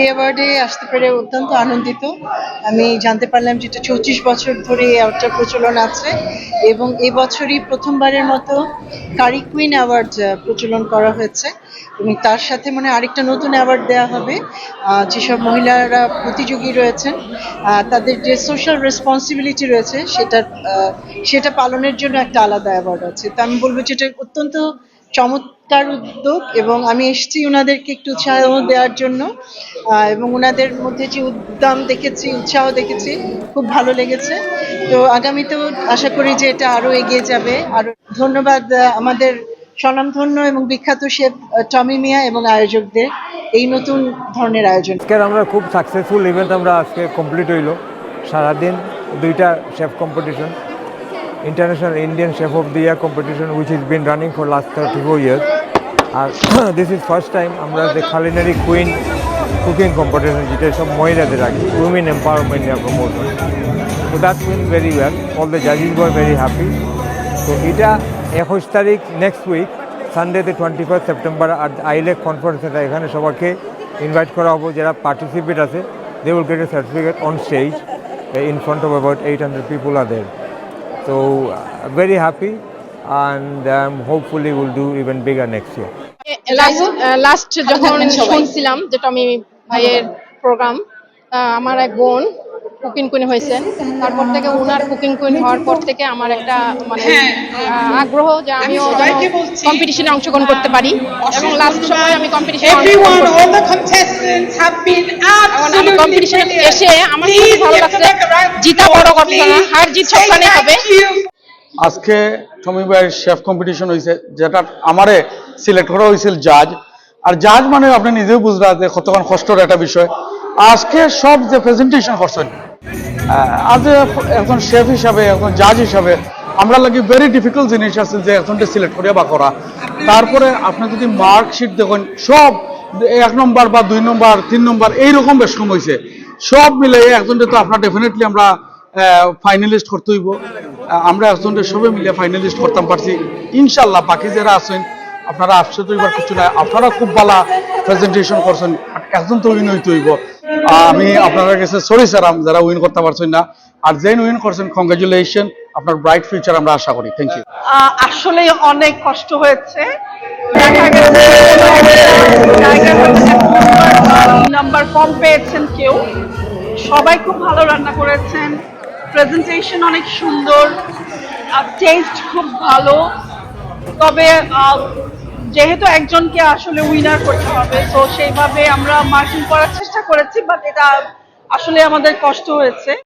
এই অ্যাওয়ার্ডে আসতে পেরে অত্যন্ত আনন্দিত। আমি জানতে পারলাম যে এটা চৌত্রিশ বছর ধরে এই অ্যাওয়ার্ডটা প্রচলন আছে এবং এবছরই প্রথমবারের মতো কারি কুইন অ্যাওয়ার্ড প্রচলন করা হয়েছে এবং তার সাথে মানে আরেকটা নতুন অ্যাওয়ার্ড দেওয়া হবে। যেসব মহিলারা প্রতিযোগী রয়েছেন তাদের যে সোশ্যাল রেসপন্সিবিলিটি রয়েছে সেটা সেটা পালনের জন্য একটা আলাদা অ্যাওয়ার্ড আছে। তো আমি বলব যে এটা অত্যন্ত চমৎকার উদ্যোগ এবং আমি এসেছি ওনাদেরকে একটু উৎসাহ দেওয়ার জন্য। এবং ওনাদের মধ্যে যে উদ্যম দেখেছি, উৎসাহ দেখেছি, খুব ভালো লেগেছে। তো আগামীতেও আশা করি যে এটা আরও এগিয়ে যাবে। আর ধন্যবাদ আমাদের স্বনামধন্য এবং বিখ্যাত শেফ টমি মিয়া এবং আয়োজকদের এই নতুন ধরনের আয়োজন। আমরা খুব সাকসেসফুল ইভেন্ট আমরা আজকে কমপ্লিট হইল। সারাদিন দুইটা chef competition Indian chef of the year competition which is been running for last thirty four years আর দিস ইজ ফার্স্ট টাইম আমরা যে খালিনারি কুইন কুকিং কম্পিটিশন যেটা সব মহিলাদের আগে উইমেন এম্পাওয়ারমেন্ট প্রমোশন তো that went very well all the জাজিস were very happy তো এটা একুশ তারিখ নেক্সট উইক সানডেতে টোয়েন্টি ফার্স্ট সেপ্টেম্বর আর আইলেক কনফারেন্স এটা এখানে সবাইকে ইনভাইট করা হব। যারা পার্টিসিপেট আছে they will get a certificate on stage in front of about eight hundred people আর দের So uh, very happy and um, hopefully we'll do even bigger next year. Last যখন শুনছিলাম যে টমি ভাইয়ের প্রোগ্রাম আমার এক বোন কুকিং কুইন হয়েছেন তারপর থেকে ওনার কুকিং কুইন হওয়ার পর থেকে আমার একটা মানে আগ্রহ যে আমিও কম্পিটিশনে অংশগ্রহণ করতে পারি। এবং লাস্ট সময় আমি কম্পিটিশনে আমি এসে আমার খুব ভালো লাগছে। জিতা বড় কথা না। হার জিত সবখানে হবে আজকে টমি ভাইয়ের শেফ কম্পিটিশন হয়েছে যেটা আমারে সিলেক্ট করা হয়েছিল জাজ আর জাজ মানে আপনি নিজেও বুঝবেন যে কতক্ষণ কষ্টর একটা বিষয়। আজকে সব যে প্রেজেন্টেশন করছেন আজ একজন শেফ হিসাবে একজন জাজ হিসাবে আমরা লাগি ভেরি ডিফিকাল্ট জিনিস আছে যে একজনকে সিলেক্ট করিয়া বা করা। তারপরে আপনি যদি মার্কশিট দেখেন সব এক নম্বর বা দুই নম্বর তিন নম্বর এইরকম বেশ কম হয়েছে সব মিলে একজনকে তো আপনার ডেফিনেটলি আমরা ফাইনালিস্ট করতে হইব। আমরা একজনকে সবে মিলে ফাইনালিস্ট করতাম পারছি। ইনশাল্লাহ বাকি যারা আছেন আপনারা আফসোস হইবার কিছু নাই। আপনারা খুব ভালো প্রেজেন্টেশন করছেন। একজন তো উইন আহ, আমি আপনাদের কাছে সরি স্যার যারা উইন করতে পারছেন না। আর যেন উইন করছেন কংগ্রাচুলেশন আপনার ব্রাইট ফিউচার আমরা আশা করি। থ্যাংক ইউ আসলে অনেক কষ্ট হয়েছে। নাম্বার কম পেয়েছেন কেউ। সবাই খুব ভালো রান্না করেছেন। প্রেজেন্টেশন অনেক সুন্দর। টেস্ট খুব ভালো। তবে যেহেতু একজনকে আসলে উইনার করতে হবে, তো সেইভাবে আমরা মার্কিং করার চেষ্টা করেছি বাট এটা আসলে আমাদের কষ্ট হয়েছে।